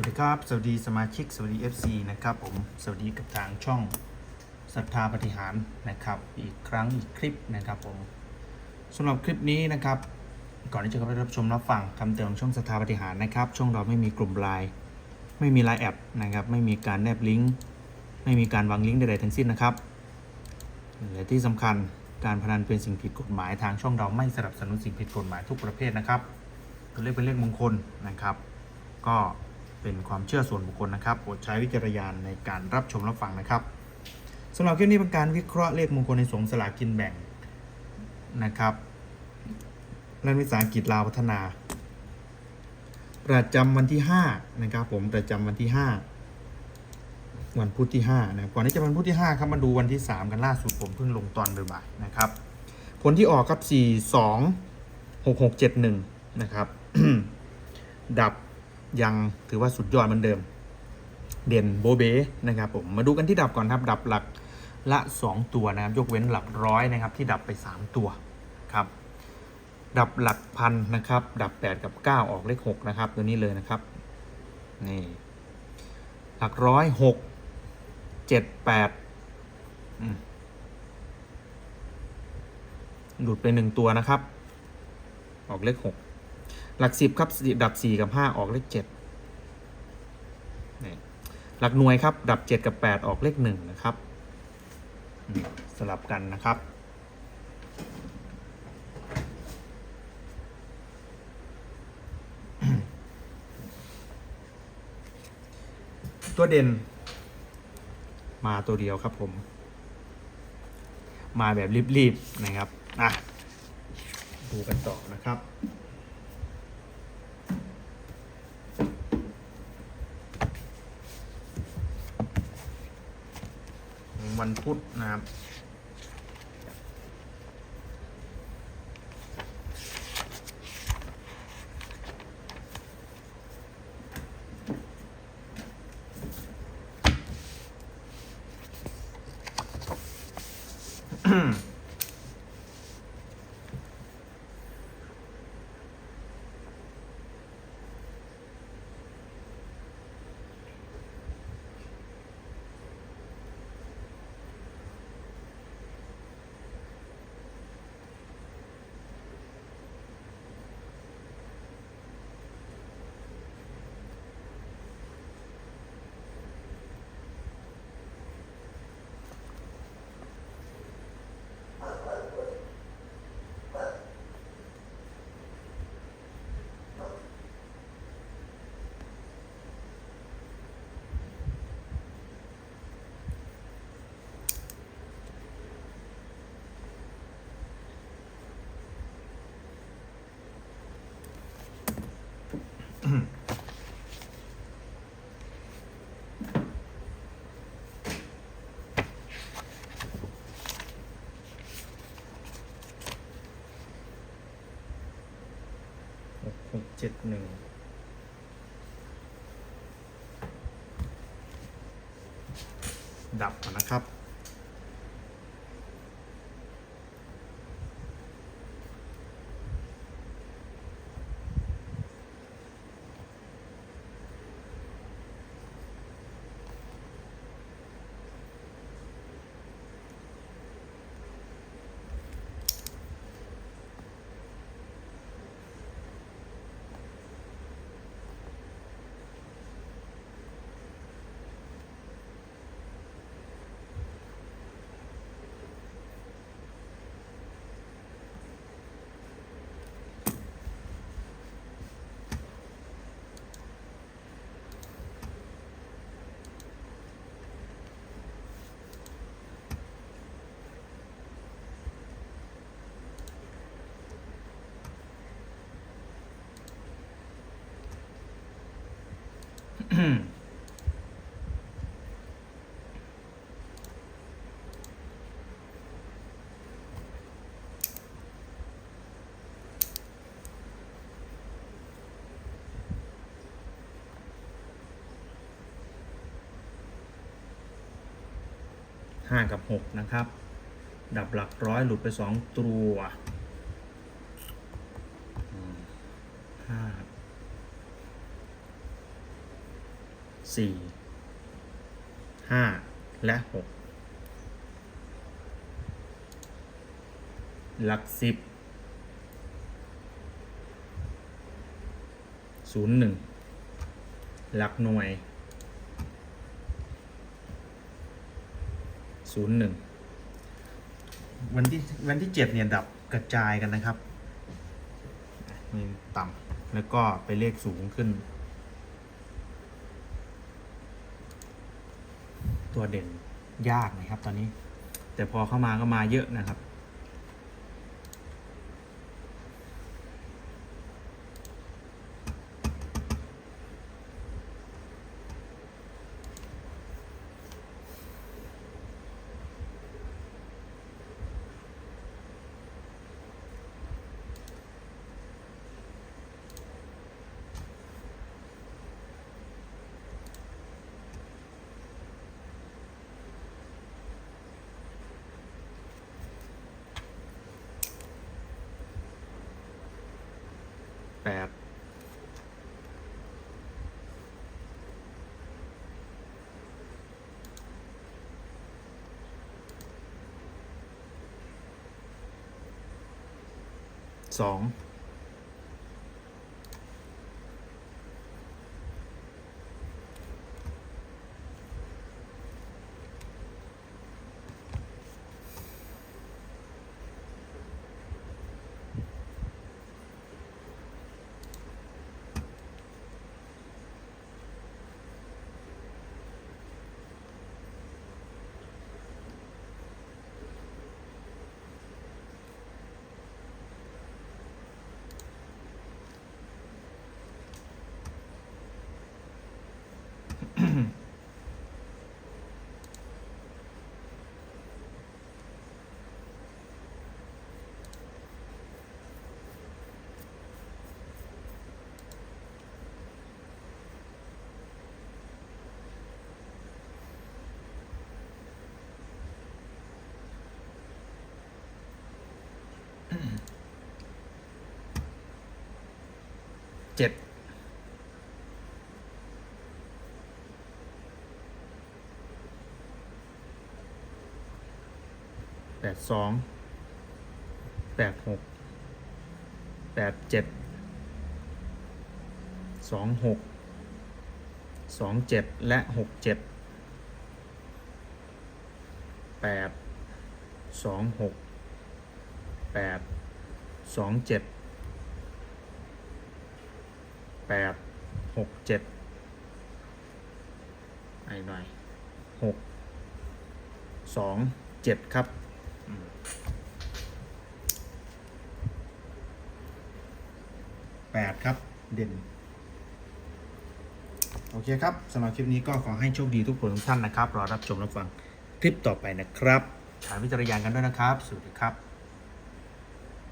วัสดีครับ สวัสดีสมาชิก สวัสดี FC นะครับผม สวัสดีกับทางช่องศรัทธาปฏิหารนะครับ อีกครั้งอีกคลิปนะครับผมสำหรับคลิปนี้นะครับ ก่อนที่จะเข้าไปรับชมรับฟังคำเตือนของช่องศรัทธาปฏิหารนะครับ ช่องเราไม่มีกลุ่มไลน์ไม่มีไลน์แอปนะครับ ไม่มีการแนบลิงก์ไม่มีการวางลิงก์ใดๆทั้งสิ้นนะครับ และที่สำคัญการพนันเป็นสิ่งผิดกฎหมายทางช่องเราไม่สนับสนุนสิ่งผิดกฎหมายทุกประเภทนะครับตัวเลขเป็นเลขมงคลนะครับ ก็ เป็นความเชื่อส่วนบุคคลนะครับโปรดใช้วิจารณญาณในการรับชมรับฟังนะครับสำหรับคลิปนี้เป็นการวิเคราะห์เลขมงคลในสงสลากกินแบ่งนะครับรัฐวิสาหกิจลาวพัฒนา ประจำวันที่5นะครับผมประจำวันที่ 5 วันพุธที่5นะก่อนที่จะวันพุธที่5ครับมาดูวันที่ 3 กันล่าสุดผมเพิ่งลงตอนบ่ายๆนะครับ ผลที่ออกครับ4 2 6 6 7 1นะครับดับ ยังถือว่าสุดยอดเหมือนเดิม เด่นโบเบนะครับผมมาดูกันที่ดับก่อนครับ ดับหลักละ 2 ตัวนะครับ ยกเว้นหลักร้อยนะครับ ที่ดับไป 3 ตัวครับ ดับหลักพันนะครับ ดับ 8 กับ 9 ออกเลข 6 นะครับ ตัวนี้เลยนะครับนี่หลักร้อยหกเจ็ดแปดหลุดไปหนึ่งตัวนะครับ ออกเลขหก หลักสิบครับดับสี่กับห้าออกเลขเจ็ดหลักหน่วยครับ ดับเจ็ดกับแปดออกเลขหนึ่งนะครับสลับกันนะครับตัวเด่น มาตัวเดียวครับผม มาแบบรีบๆนะครับ อะ ดูกันต่อนะครับ วันพุธนะครับ กหกเจ็ดหนึ่งดับนะครับ ห้ากับหกนะครับ ดับหลักร้อยหลุดไปสองตัวอืมห้า สี่ห้าและหกหลักสิบศูนย์หนึ่งหลักหน่วยศูนย์หนึ่งวันที่วันที่เจ็ดเนี่ยดับกระจายกันนะครับนี่ต่ำแล้วก็ไปเลขสูงขึ้น ตัวเด่นยากนะครับ ตอนนี้ แต่พอเข้ามาก็มาเยอะนะครับ ปดสอง เจ็ดแปดสองแปดหกแปดเจ็ดสองหกสองเจ็ดและหกเจ็ดแปดสองหก แปดสองเจ็ดแปดหกเจ็ดไอ้หน่อยหกสองเจ็ดครับแปดครับเด่นโอเคครับสำหรับคลิปนี้ก็ขอให้โชคดีทุกคนทุกท่านนะครับ รอรับชมรับฟังคลิปต่อไปนะครับใช้วิจารณญาณกันด้วยนะครับ สวัสดีครับ